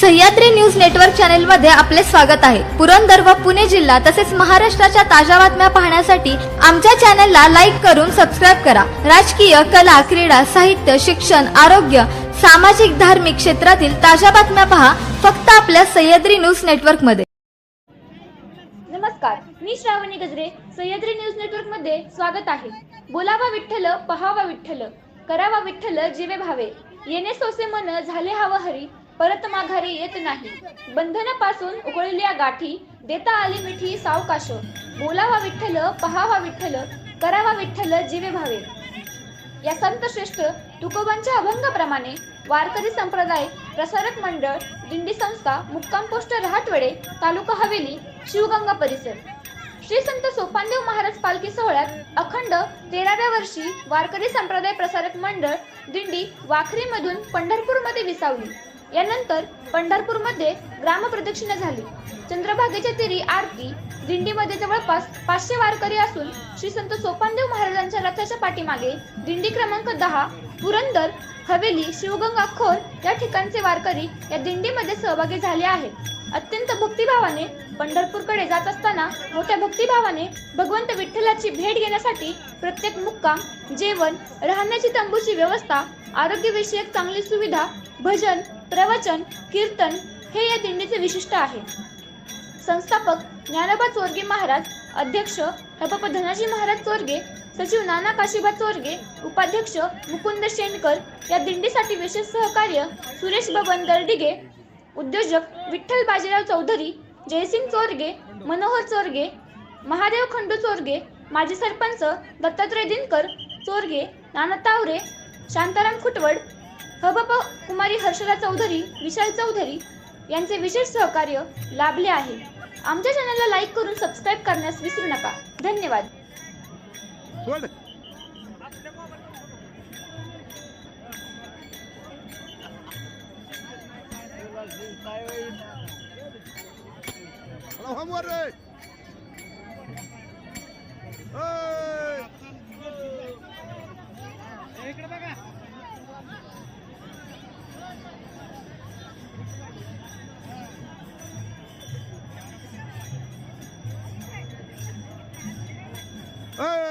Sahyadri news network चॅनलमध्ये आपले स्वागत आहे. पुरंदर व पुणे जिल्हा तसेच महाराष्ट्राच्या ताज्या बातम्या पाहण्यासाठी आमच्या चॅनलला लाईक करून सबस्क्राईब करा. राजकीय कला क्रीडा साहित्य शिक्षण आरोग्य सामाजिक धार्मिक क्षेत्रातील ताज्या बातम्या पहा फक्त आपल्या सह्याद्री न्यूज नेटवर्कमध्ये नमस्कार मी श्रावणी गजरे सह्याद्री न्यूज नेटवर्कमध्ये स्वागत आहे. बोलावा विठ्ठल पहावा विठ्ठल करावा विठ्ठल जीवे भावे. येणे सोसे मन झाले हवं हरी. परत माघारी येत नाही. बंधनापासून उघडल्या गाठी देता आली मिठी सावकाश. बोलावा विठ्ठल पहावा विठ्ठल करावा विठ्ठल जीवे भावे. या संत श्रेष्ठ तुकोबांच्या अभंगाप्रमाणे वारकरी संप्रदाय प्रसारक मंडळ दिंडी संस्था मुक्काम पोस्ट रहाटवडे तालुका हवेली शिवगंगा परिसर. श्री संत सोपानदेव महाराज पालखी सोहळ्यात अखंड तेराव्या वर्षी वारकरी संप्रदाय प्रसारक मंडळ दिंडी वाखरीमधून पंढरपूरमध्ये विसावली. यानंतर पंढरपूरमध्ये ग्रामप्रदक्षिणा झाली. चंद्रभागेच्या तिरी आरती दिंडीमध्ये जवळपास पाचशे वारकरी असून श्री संत सोपानदेव महाराजांच्या रथाच्या पाठीमागे दिंडी क्रमांक दहा पुरंदर हवेली शिवगंगा खोर या ठिकाणचे वारकरी या दिंडीमध्ये सहभागी झाले आहेत. अत्यंत भक्तिभावाने पंढरपूरकडे जात असताना मोठ्या भक्तिभावाने भगवंत विठ्ठलाची भेट घेण्यासाठी प्रत्येक मुक्काम जेवण राहण्याची तंबूची व्यवस्था आरोग्यविषयक चांगली सुविधा भजन प्रवचन कीर्तन हे या दिंडीचे विशिष्ट आहे. संस्थापक ज्ञानोबा चोरगे महाराज अध्यक्ष हपप धनाजी महाराज चोरगे सचिव नाना काशीबा चोरगे उपाध्यक्ष मुकुंद शेंडकर या दिंडीसाठी विशेष सहकार्य सुरेश बबन दर्डिगे उद्योजक विठ्ठल बाजीराव चौधरी जयसिंग चोरगे मनोहर चोरगे महादेव खंडू चोरगे माजी सरपंच दत्तात्रय दिनकर चोरगे नाना तावरे शांताराम खुटवड हबप कुमारी हर्षला चौधरी विशाल चौधरी यांचे विशेष सहकार्य लाभले आहे आमच्या चॅनलला लाईक करून सबस्क्राईब करण्यास विसरू नका धन्यवाद var det! Hey! Hey!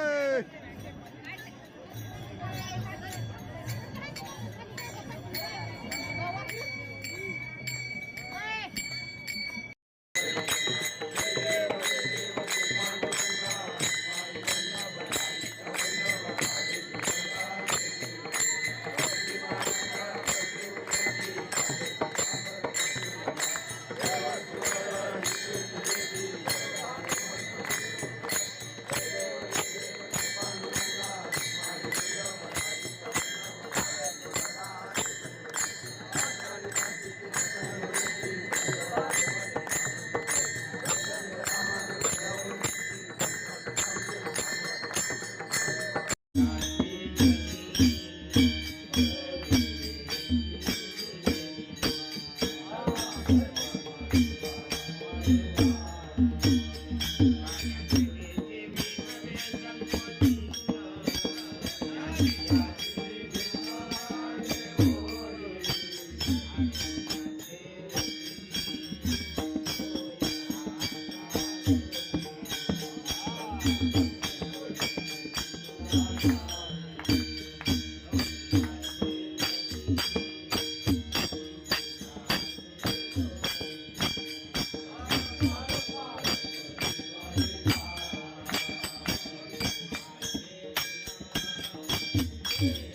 Bye. Hmm.